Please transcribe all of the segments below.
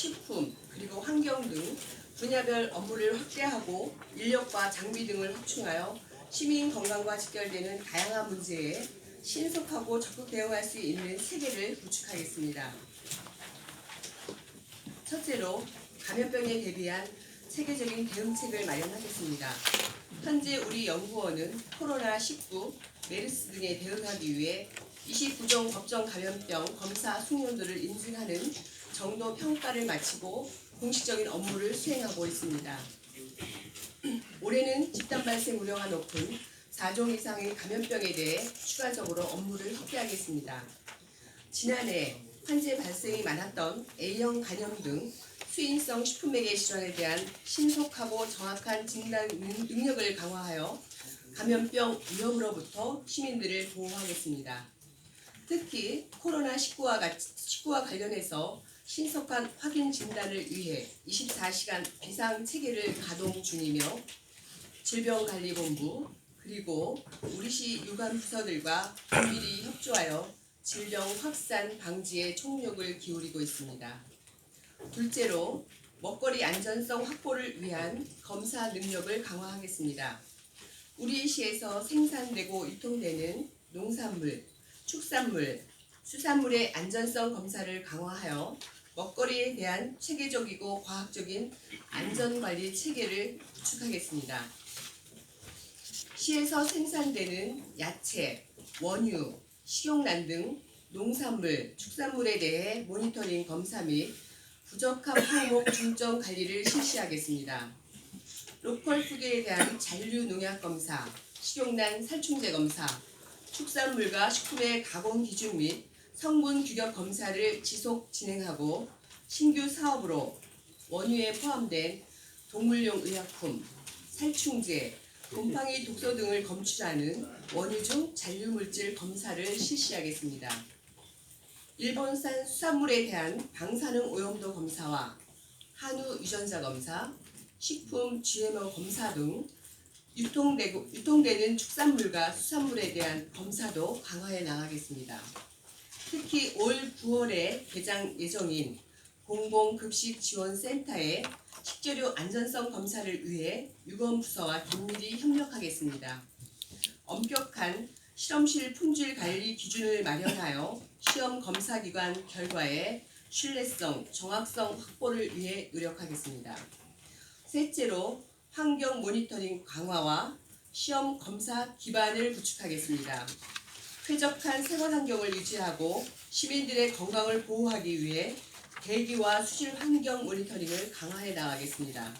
식품, 그리고 환경 등 분야별 업무를 확대하고 인력과 장비 등을 확충하여 시민 건강과 직결되는 다양한 문제에 신속하고 적극 대응할 수 있는 체계를 구축하겠습니다. 첫째로 감염병에 대비한 체계적인 대응책을 마련하겠습니다. 현재 우리 연구원은 코로나19, 메르스 등에 대응하기 위해 29종 법정 감염병 검사 숙련도를 인증하는 정도 평가를 마치고 공식적인 업무를 수행하고 있습니다. 올해는 집단 발생 우려가 높은 4종 이상의 감염병에 대해 추가적으로 업무를 확대하겠습니다. 지난해 환제 발생이 많았던 A형 간염 등 수인성 식품매개 질환에 대한 신속하고 정확한 진단 능- 능력을 강화하여 감염병 위험으로부터 시민들을 보호하겠습니다. 특히 코로나19와, 같이, 19와 관련해서 신속한 확인 진단을 위해 24시간 비상 체계를 가동 중이며 질병관리본부 그리고 우리시 유관 부서들과 긴밀히 협조하여 질병 확산 방지에 총력을 기울이고 있습니다. 둘째로 먹거리 안전성 확보를 위한 검사 능력을 강화하겠습니다. 우리 시에서 생산되고 유통되는 농산물, 축산물, 수산물의 안전성 검사를 강화하여 먹거리에 대한 체계적이고 과학적인 안전관리 체계를 구축하겠습니다. 시에서 생산되는 야채, 원유, 식용란 등 농산물, 축산물에 대해 모니터링 검사 및 부적합 항목 중점 관리를 실시하겠습니다. 로컬 푸드에 대한 잔류 농약 검사, 식용란 살충제 검사, 축산물과 식품의 가공 기준 및 성분 규격 검사를 지속 진행하고 신규 사업으로 원유에 포함된 동물용 의약품, 살충제, 곰팡이 독소 등을 검출하는 원유 중 잔류 물질 검사를 실시하겠습니다. 일본산 수산물에 대한 방사능 오염도 검사와 한우 유전자 검사, 식품 GMO 검사 등 유통되고, 유통되는 축산물과 수산물에 대한 검사도 강화해 나가겠습니다. 특히 올 9월에 개장 예정인 공공급식지원센터의 식재료 안전성 검사를 위해 유검부서와 긴밀히 협력하겠습니다. 엄격한 실험실 품질 관리 기준을 마련하여 시험 검사 기관 결과의 신뢰성, 정확성 확보를 위해 노력하겠습니다. 셋째로 환경 모니터링 강화와 시험 검사 기반을 구축하겠습니다. 쾌적한 생활 환경을 유지하고 시민들의 건강을 보호하기 위해 대기와 수질 환경 모니터링을 강화해 나가겠습니다.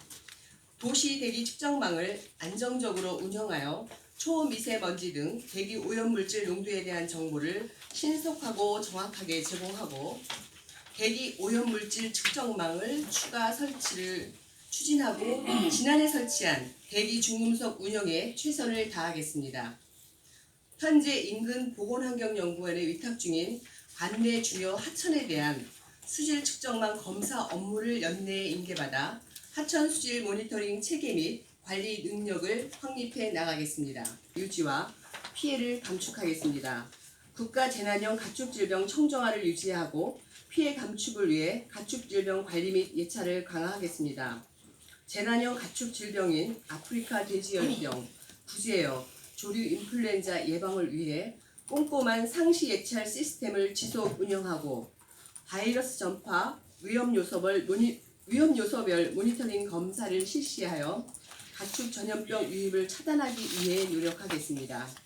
도시 대기 측정망을 안정적으로 운영하여 초미세먼지 등 대기 오염물질 농도에 대한 정보를 신속하고 정확하게 제공하고 대기 오염물질 측정망을 추가 설치를 추진하고 지난해 설치한 대기 중금속 운영에 최선을 다하겠습니다. 현재 인근 보건환경연구원에 위탁 중인 관내 주요 하천에 대한 수질 측정망 검사 업무를 연내에 인계받아 하천 수질 모니터링 체계 및 관리 능력을 확립해 나가겠습니다. 유지와 피해를 감축하겠습니다. 국가재난형 가축질병 청정화를 유지하고 피해 감축을 위해 가축질병 관리 및 예찰을 강화하겠습니다. 재난형 가축질병인 아프리카 돼지열병, 구제역, 조류 인플루엔자 예방을 위해 꼼꼼한 상시 예찰 시스템을 지속 운영하고 바이러스 전파 위험 요소별 모니, 위험 요소별 모니터링 검사를 실시하여 가축 전염병 유입을 차단하기 위해 노력하겠습니다.